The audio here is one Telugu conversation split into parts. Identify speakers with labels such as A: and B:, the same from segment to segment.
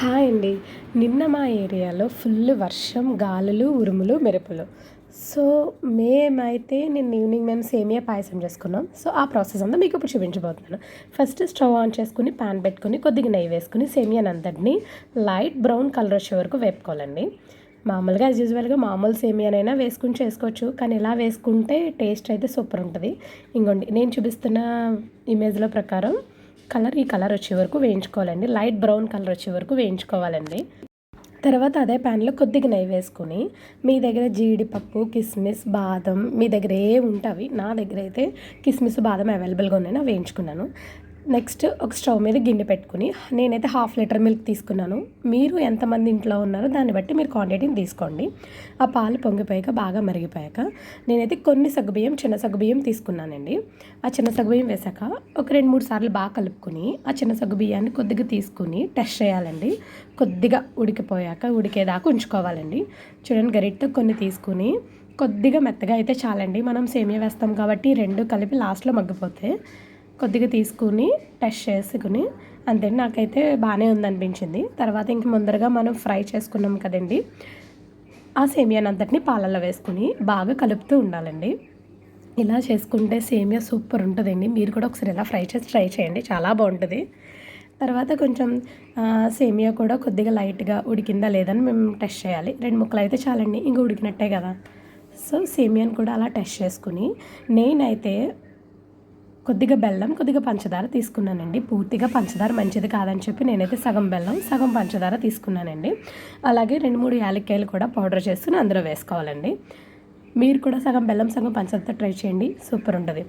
A: హాయ్ అండి. నిన్న మా ఏరియాలో ఫుల్ వర్షం గాలులు ఉరుములు మెరుపులు. సో మేమైతే నిన్న ఈవినింగ్ మేము సేమియా పాయసం చేసుకున్నాం. సో ఆ ప్రాసెస్ అంతా మీకు ఇప్పుడు చూపించబోతున్నాను. ఫస్ట్ స్టవ్ ఆన్ చేసుకుని పాన్ పెట్టుకుని కొద్దిగా నెయ్యి వేసుకుని సేమియానంతటిని లైట్ బ్రౌన్ కలర్ వచ్చే వరకు వేపుకోవాలండి. మామూలుగా యాజ్ యూజువల్గా మామూలు సేమియానైనా వేసుకుని చేసుకోవచ్చు. కానీ ఇలా వేసుకుంటే టేస్ట్ అయితే సూపర్ ఉంటుంది. ఇంకోండి నేను చూపిస్తున్న ఇమేజ్లో ప్రకారం కలర్ ఈ కలర్ వచ్చే వరకు వేయించుకోవాలండి. లైట్ బ్రౌన్ కలర్ వచ్చే వరకు వేయించుకోవాలండి. తర్వాత అదే ప్యాన్లో కొద్దిగా నెయ్యి వేసుకుని మీ దగ్గర జీడిపప్పు కిస్మిస్ బాదం మీ దగ్గర ఏ ఉంటవి. నా దగ్గర అయితే కిస్మిస్ బాదం అవైలబుల్గా ఉన్నాయి వేయించుకున్నాను. నెక్స్ట్ ఒక స్టవ్ మీద గిన్నె పెట్టుకుని నేనైతే హాఫ్ లీటర్ మిల్క్ తీసుకున్నాను. మీరు ఎంతమంది ఇంట్లో ఉన్నారో దాన్ని బట్టి మీరు క్వాంటిటీని తీసుకోండి. ఆ పాలు పొంగిపోయాక బాగా మరిగిపోయాక నేనైతే కొన్ని సగ్గుబియ్యం చిన్న సగ్గుబియ్యం తీసుకున్నానండి. ఆ చిన్న సగ్గుబియ్యం వేసాక ఒక రెండు మూడు సార్లు బాగా కలుపుకొని ఆ చిన్న సగ్గుబియ్యాన్ని కొద్దిగా తీసుకుని టెస్ట్ చేయాలండి. కొద్దిగా ఉడికిపోయాక ఉడికేదాకా ఉంచుకోవాలండి. చూడండి గరిటతో కొన్ని తీసుకుని కొద్దిగా మెత్తగా అయితే చాలండి. మనం సేమియా వేస్తాం కాబట్టి రెండు కలిపి లాస్ట్లో మగ్గిపోతే కొద్దిగా తీసుకుని టెస్ట్ చేసుకుని అంతే నాకైతే బాగానే ఉందనిపించింది. తర్వాత ఇంక ముందరగా మనం ఫ్రై చేసుకున్నాం కదండి. ఆ సేమియానంతటిని పాలల్లో వేసుకుని బాగా కలుపుతూ ఉండాలండి. ఇలా చేసుకుంటే సేమియా సూపర్ ఉంటుందండి. మీరు కూడా ఒకసారి ఇలా ఫ్రై చేసి ట్రై చేయండి. చాలా బాగుంటుంది. తర్వాత కొంచెం సేమియా కూడా కొద్దిగా లైట్గా ఉడికిందా లేదని మేము టెస్ట్ చేయాలి. రెండు ముక్కలు అయితే చాలండి. ఇంకా ఉడికినట్టే కదా. సో సేమియాని కూడా అలా టెస్ట్ చేసుకుని నేనైతే కొద్దిగా బెల్లం కొద్దిగా పంచదార తీసుకున్నానండి. పూర్తిగా పంచదార మంచిది కాదని చెప్పి నేనైతే సగం బెల్లం సగం పంచదార తీసుకున్నానండి. అలాగే రెండు మూడు యాలక్కాయలు కూడా పౌడర్ చేసుకుని అందులో వేసుకోవాలండి. మీరు కూడా సగం బెల్లం సగం పంచదారతో ట్రై చేయండి. సూపర్ ఉంటుంది.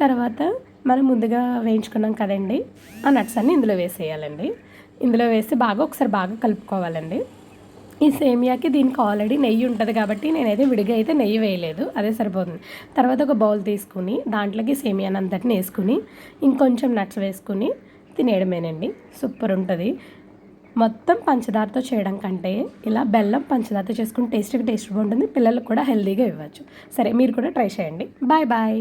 A: తర్వాత మనం ముందుగా వేయించుకున్నాం కదండి ఆ నట్స్ అన్ని ఇందులో వేసేయాలండి. ఇందులో వేసి బాగా ఒకసారి బాగా కలుపుకోవాలండి. ఈ సేమియాకి దీనికి ఆల్రెడీ నెయ్యి ఉంటుంది కాబట్టి నేనైతే విడిగా అయితే నెయ్యి వేయలేదు అదే సరిపోతుంది. తర్వాత ఒక బౌల్ తీసుకుని దాంట్లోకి సేమియాని అంతటిని వేసుకుని ఇంకొంచెం నట్స్ వేసుకుని తినేయడమేనండి. సూపర్ ఉంటుంది. మొత్తం పంచదారతో చేయడం కంటే ఇలా బెల్లం పంచదారతో చేసుకుని టేస్ట్కి టేస్ట్ బాగుంటుంది పిల్లలకు కూడా హెల్తీగా ఇవ్వచ్చు. సరే మీరు కూడా ట్రై చేయండి. Bye bye.